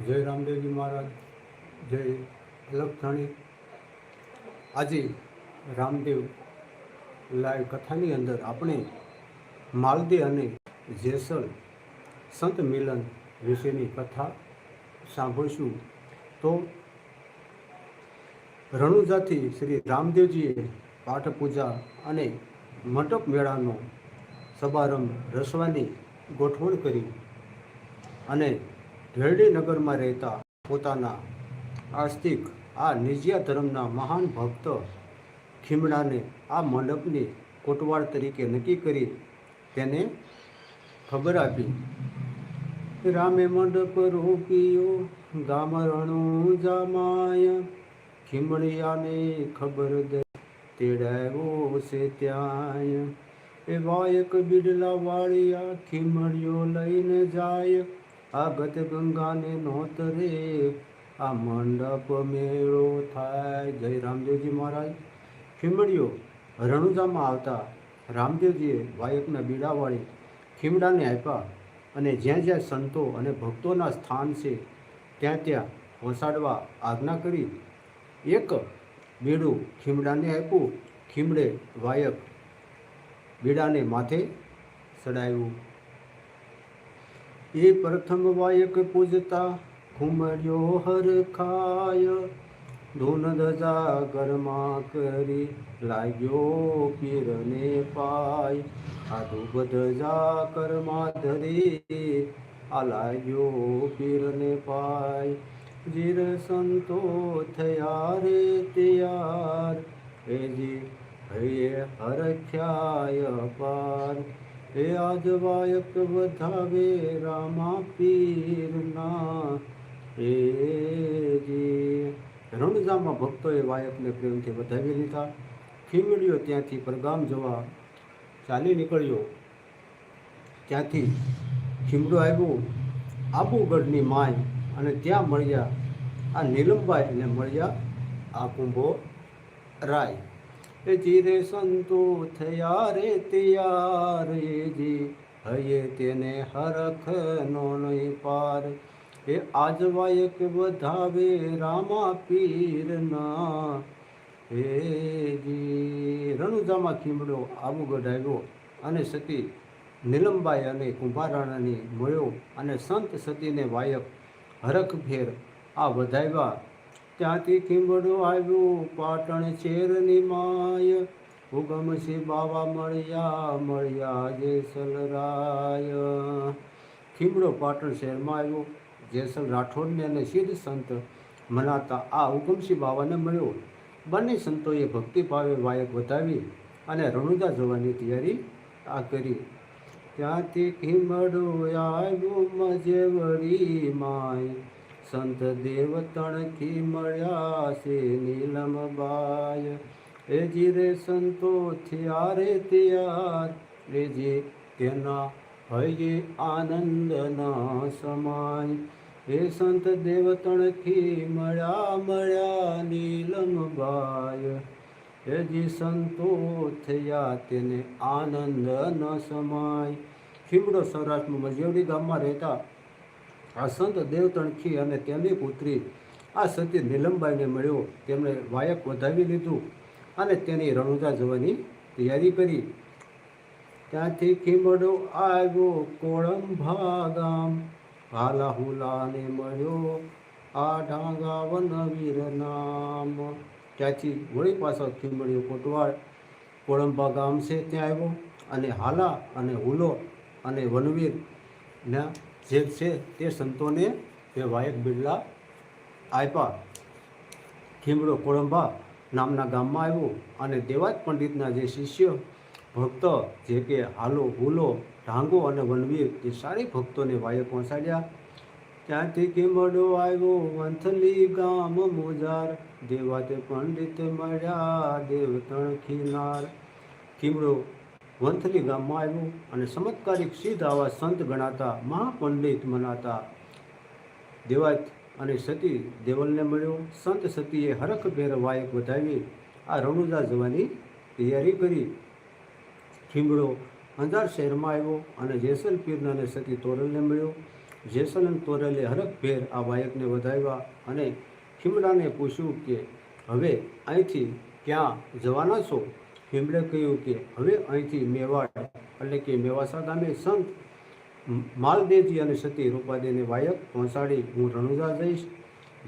જય રામદેવજી મહારાજ, જય અલગથાણી આજે રામદેવ લાઈવ કથાની અંદર આપણે માલદે અને જેસલ સંત મિલન વિશેની કથા સાંભળીશું. તો રણુજાથી શ્રી રામદેવજીએ પાઠ પૂજા અને મંડપ મેળાનો સમારંભ રસવાની ગોઠવણ કરી અને રેરડી નગરમાં રહેતા પોતાના આસ્તિક આ નિજિયા ધર્મના મહાન ભક્ત ખીમડાને આ મંડપની કોટવાળ તરીકે નક્કી કરી તેને ખબર આપી. રામે મંડપ રોપ્યો ગામરણુ જામાય, ખીમડિયાને ખબર દે તેડાવ્યો છે ત્યાંય. એ વાયક બિડલા વાળિયા ખીમડિયો લઈને જાય આગત ગંગાને નોતરે આ મંડપ મેળો થાય. જય રામદેવજી મહારાજ. ખીમડીઓ રણુજામાં આવતા રામદેવજીએ વાયકના બીડાવાળી ખીમડાને આપ્યા અને જ્યાં જ્યાં સંતો અને ભક્તોના સ્થાન છે, ત્યાં ત્યાં વસાડવા આજ્ઞા કરી. એક બીડું ખીમડાને આપ્યું. ખીમડે વાયક બીડાને માથે ચડાવ્યું એ પ્રથમ વાયક પૂજતા ઘુમર્યો હરખાય ધૂન ધજા ગરમા કરી લાગ્યો પીરને પાય. આ ધૂપ ધજા કરમા ધરી આ લાગ્યો પીરને પાય. જીર સંતો થયા રે તૈયાર. એ જી હૈયે હરખ્યાય પાર. હે આજ વાયક વધાવે રામા પીરના હે જી રણજામાં ભક્તોએ વાયકને પ્રેમથી વધાવી લીધા. ખીમડ્યો ત્યાંથી પરગામ જવા ચાલી નીકળ્યો. ત્યાંથી ખીમડો આવ્યો. આબુગઢની માય અને ત્યાં મળ્યા આ નીલમબાઈ અને મળ્યા આ કુંભો રાય. એ જીરે સંતો થયા રે તૈયાર જી હયે તેને હરખ નો નહીં પાર એ આજવાયક વધાવે રામા પીરના હે જી રણુજામાં ખીમડો આબુ ગઢાવ્યો અને સતી નીલમબાઈ અને કુંભારાણાની મળ્યો અને સંત સતીને વાયક હરખ ફેર આ વધાવ્યા ત્યાંથી ખીમડો આવ્યું, પાટણ શેરની માય. ઉગમ છે બાવા મળ્યા મળ્યા જેસલરાય ખીમડો પાટણ શહેરમાં આવ્યો, જેસલ રાઠોડને અને સિદ્ધ સંત મનાતા આ ઉગમસિંહ બાવાને મળ્યો. બંને સંતોએ ભક્તિભાવે વાયક વધાવી અને રણુજા જવાની તૈયારી આ કરી. ત્યાંથી ખીમડો આવ્યો મજે વળી માય. સંત દેવ તણખી મળ્યા છે નીલમબાય એ જીરે સંતો થયા રે તૈયાર રે જે તેના હૈયે આનંદ ના સમાય હે સંત દેવ તણખી મળ્યા મળ્યા નીલમબાય હેજી સંતો થયા તેને આનંદ ન સમાય ખીમડો સૌરાષ્ટ્રમાં મજેવડી ગામમાં રહેતા આ સંત દેવતણખી અને તેમની પુત્રી, આ સતી નીલમબાઈને મળ્યો. તેમણે વાયક વધાવી લીધું અને તેની રણુજા જવાની તૈયારી કરી. ત્યાંથી ખીમડો આવ્યો કોળંભા ગામ હાલા હુલાને મળ્યો આ ઢાંગા વનવીર નામ. ત્યાંથી વળી પાછો ખીમડ્યો કોટવાડ કોળંબા ગામ છે ત્યાં આવ્યો અને હાલા અને હુલો અને વનવીર ના જે છે તે સંતોને તે વાયક બિરલા આપ્યા ખીમડો કોળંબા નામના ગામમાં આવ્યો અને દેવાજ પંડિતના જે શિષ્ય, ભક્ત જે કે હાલો હુલો, ઢાંગો અને વનવીર જે સારી ભક્તોને વાયક પહોંચાડ્યા. ત્યાંથી ખીમડો આવ્યો વંથલી ગામ મોજાર. દેવાતે પંડિત મળ્યા દેવ તણખીનાર ખીમડો વંથલી ગામમાં આવ્યું અને ચમત્કારિક સિદ્ધ આવા સંત ગણાતા, મહાપંડિત મનાતા. દેવાત અને સતી દેવલને મળ્યો. સંત સતીએ હરખ ભેર વાયક વધાવી આ રણુજા જવાની તૈયારી કરી. ખીમડો અંજાર શહેરમાં આવ્યો અને જેસલ પીરના અને સતી તોરલને મળ્યો. જેસલ અને તોરલે હરખભેર આ વાયકને વધાવ્યા અને ખીમડાને પૂછ્યું કે, હવે અહીંથી ક્યાં જવાના છો? ખીમડે કહ્યું કે, હવે અહીંથી મેવાડ એટલે કે મેવાસા ગામે સંત માલદેવજી અને સતી રૂપાદેને વાયક પહોંચાડી હું રણુજા જઈશ.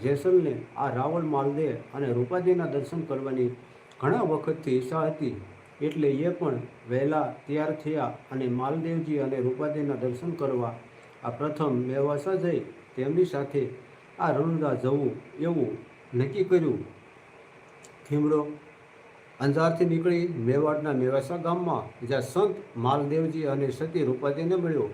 જેસલને આ રાવણ માલદેવ અને રૂપાદેના દર્શન કરવાની ઘણા વખતથી ઈચ્છા હતી. એટલે એ પણ વહેલા તૈયાર થયા અને માલદેવજી અને રૂપાદેના દર્શન કરવા આ પ્રથમ મેવાસા જઈ તેમની સાથે આ રણુજા જવું એવું નક્કી કર્યું. ખીમડો અંજારથી નીકળી મેવાડના મેવાસા ગામમાં જ્યાં સંત માલદેવજી અને સતી રૂપાદેને મળ્યો.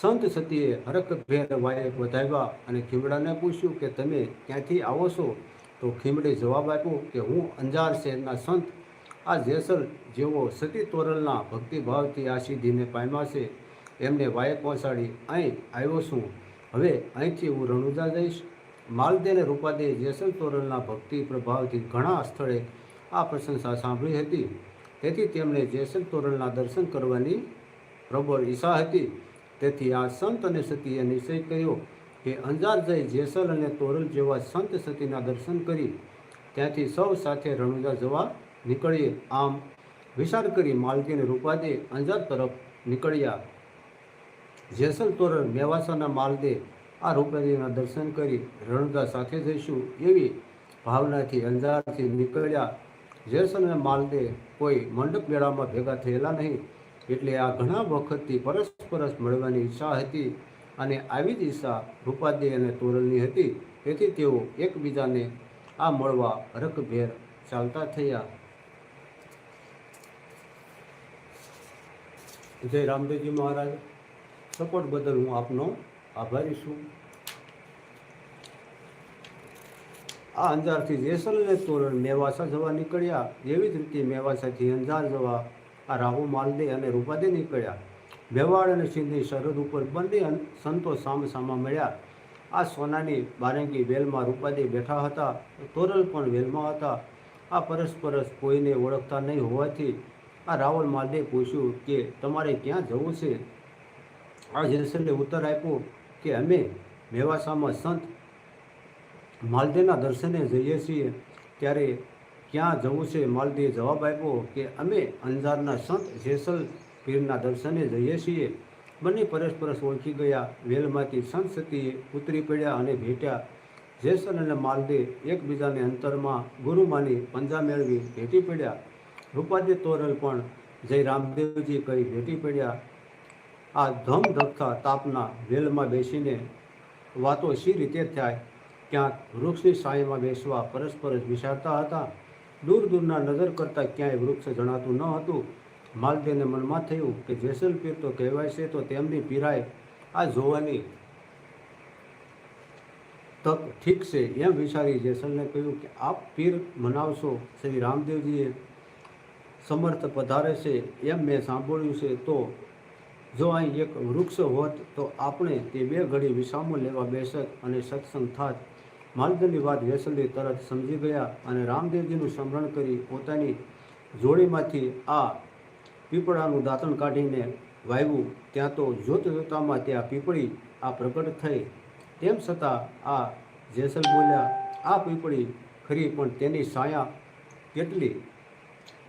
સંત સતીએ હરખભેર વાયક વધાવ્યા અને ખીમડાને પૂછ્યું કે, તમે ક્યાંથી આવો છો? તો ખીમડે જવાબ આપ્યો કે, હું અંજાર શહેરના સંત. આ જેસલ જેવો સતી તોરલના ભક્તિભાવથી આ સિદ્ધિને પામ્યા છે. એમને વાયક પહોંચાડી અહીં આવ્યો છું. હવે અહીંથી હું રણુજા જઈશ. માલદેને રૂપાદે જેસલ તોરલના ભક્તિ પ્રભાવથી ઘણા સ્થળે આ પ્રશંસા સાંભળી હતી. તેથી તેમણે જેસલ તોરણના દર્શન કરવાની પ્રબળ ઈચ્છા હતી. તેથી આ સંત અને સતીએ નિશ્ચય કર્યો કે અંજાર જઈ જેસલ અને તોરલ જેવા સંત સતીના દર્શન કરી ત્યાંથી સૌ સાથે રણુજા જવા નીકળીએ. આમ વિચાર કરી માલકીને રૂપાદે અંજાર તરફ નીકળ્યા. જેસલ તોરલ મેવાસાના માલદે આ રૂપાદેના દર્શન કરી રણુજા સાથે જઈશું એવી ભાવનાથી અંજારથી નીકળ્યા. જેસલ અને માલદે કોઈ મંડપ મેળામાં ભેગા થયેલા નહીં, એટલે આ ઘણા વખતથી પરસ્પરસ મળવાની ઈચ્છા હતી અને આવી જ ઈચ્છા રૂપાદે અને તોરલની હતી. તેથી તેઓ એકબીજાને આ મળવા રકભેર ચાલતા થયા. જય રામદેવજી મહારાજ. સપોર્ટ બદલ હું આપનો આભારી છું. આ અંજારથી જેસલને તોરણ મેવાસા જવા નીકળ્યા. એવી જ રીતે મેવાસાથી અંજાર જવા આ રાહુ માલદે અને રૂપાદે નીકળ્યા. મેવાડ અને સિંધની સરહદ ઉપર બંને અન- સંતો સામસામા મળ્યા. આ સોનાની બારંગી વેલમાં રૂપાદે બેઠા હતા. તોરલ પણ વેલમાં હતા. આ પરસ્પરસ કોઈને ઓળખતા નહીં હોવાથી આ રાવલ માલદે પૂછ્યું કે, તમારે ક્યાં જવું છે? આ જેસલે ઉત્તર આપ્યો કે, અમે મેવાસામાં સંત માલદેના દર્શને જઈએ છીએ, ત્યારે ક્યાં જવું છે માલદેએ જવાબ આપ્યો કે અમે અંજારના સંત જેસલ પીરના દર્શને જઈએ છીએ. બંને પરસ્પરસ ઓળખી ગયા, વેલમાંથી સંત સતીએ ઉતરી પડ્યા અને ભેટ્યા. જેસલ અને માલદે એકબીજાને અંતરમાં ગુરુ માની પંજા મેળવી ભેટી પડ્યા. રૂપાજી તોરલ પણ જય રામદેવજી કહી ભેટી પડ્યા. આ ધમધખતા તાપના વેલમાં બેસીને વાતો શી રીતે થાય? ક્યાંક વૃક્ષની સાયમાં બેસવા પરસ્પર વિચારતા હતા. દૂર દૂરના નજર કરતાં ક્યાંય વૃક્ષ જણાતું ન હતું. માલદેવને મનમાં થયું કે જેસલપીર તો કહેવાય છે તો તેમની પીરાય આ જોવાની તક ઠીક છે એમ વિચારી જેસલને કહ્યું કે આપ પીર મનાવશો, શ્રી રામદેવજીએ સમર્થ પધારે છે એમ મેં સાંભળ્યું છે. તો જો અહીં એક વૃક્ષ હોત તો આપણે તે બે ઘડી વિસામો લેવા બેસત અને સત્સંગ થાત. માલદની વાત વેસલી તરત સમજી ગયા અને રામદેવજીનું સ્મરણ કરી પોતાની જોડીમાંથી આ પીપળાનું દાંતણ કાઢીને વાવ્યું ત્યાં તો જોત જોતામાં ત્યાં પીપળી આ પ્રગટ થઈ. તેમ છતાં આ જેસલ બોલ્યા, આ પીપળી ખરી, પણ તેની છાયા કેટલી?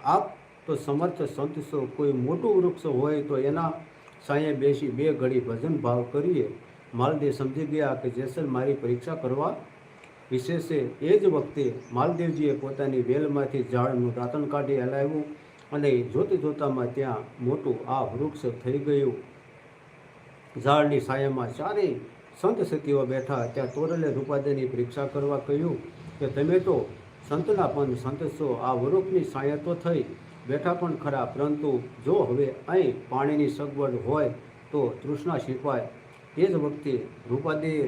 આપ તો સમર્થ સંત છો. કોઈ મોટું વૃક્ષ હોય તો એના સાંયે બેસી બે ઘડી ભજન ભાવ કરીએ. માલદેવ સમજી ગયા કે જેસલ મારી પરીક્ષા કરવા વિશે છે એ જ વખતે માલદેવજીએ પોતાની વેલમાંથી ઝાડનું દાંતણ કાઢી હલાવ્યું અને જોતી જોતામાં ત્યાં મોટું આ વૃક્ષ થઈ ગયું. ઝાડની સાયામાં ચારેય સંત સતીઓ બેઠા ત્યાં તોરલે રૂપાદેની પરીક્ષા કરવા કહ્યું કે, તમે તો સંતના પણ સંત છો આ વૃક્ષની સાયા તો થઈ. બેઠા પણ ખરા, પરંતુ જો હવે અહીં પાણીની સગવડ હોય તો તૃષ્ણા છીપાય. તે જ વખતે રૂપાદેએ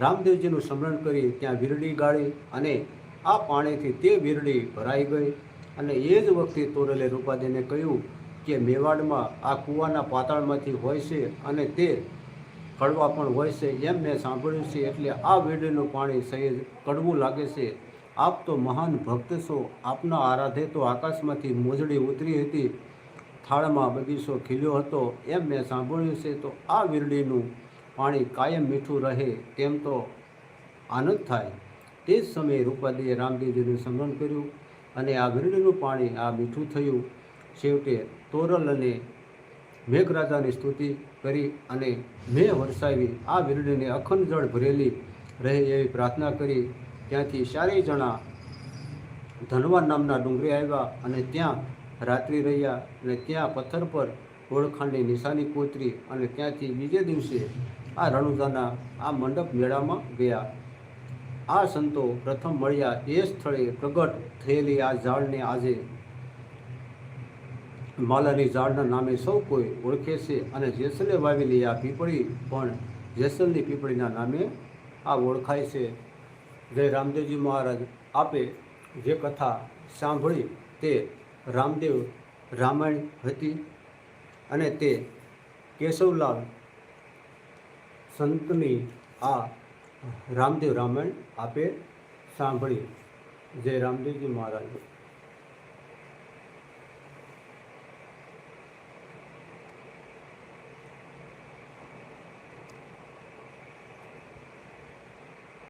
રામદેવજીનું સ્મરણ કરી ત્યાં વીરડી ગાળી અને આ પાણીથી તે વીરડી ભરાઈ ગઈ અને એ જ વખતે તોરલે રૂપાદેને કહ્યું કે મેવાડમાં આ કૂવાના પાતાળમાંથી હોય છે અને તે કડવા પણ હોય છે એમ મેં સાંભળ્યું છે એટલે આ વીરડીનું પાણી સહેજ કડવું લાગે છે. આપ તો મહાન ભક્ત છો. આપના આરાધે તો આકાશમાંથી મોજડી ઉતરી હતી. થાળમાં બગીચો ખીલ્યો હતો એમ મેં સાંભળ્યું છે. તો આ વીરડીનું પાણી કાયમ મીઠું રહે તેમ તો આનંદ થાય. તે જ સમયે રૂપાલીએ રામદેવજીનું સ્મરણ કર્યું અને આ વીરડીનું પાણી આ મીઠું થયું. છેવટે તોરલ અને મેઘરાજાની સ્તુતિ કરી અને મેં વરસાવી આ વિરડીને અખંડ જળ ભરેલી રહે એવી પ્રાર્થના કરી. ત્યાંથી ચારેય જણા ધનવાન નામના ડુંગરે આવ્યા અને ત્યાં રાત્રિ રહ્યા અને ત્યાં પથ્થર પર ઓળખાણની નિશાની કોતરી અને ત્યાંથી બીજે દિવસે આ રણુદાના આ મંડપ મેળામાં ગયા. આ સંતો પ્રથમ મળ્યા એ સ્થળે પ્રગટ થયેલી આ ઝાડને આજે. માલાની ઝાડના નામે સૌ કોઈ ઓળખે છે અને જેસલે વાવેલી આ પીપળી પણ જેસલની પીપળીના નામે આ ઓળખાય છે. જય રામદેવજી મહારાજ, આપે જે કથા સાંભળી તે રામદેવ રામાયણ હતી અને તે કેશવલાલ સંતની આ રામદેવ રામાયણ આપે સાંભળી જય રામદેવજી મહારાજ.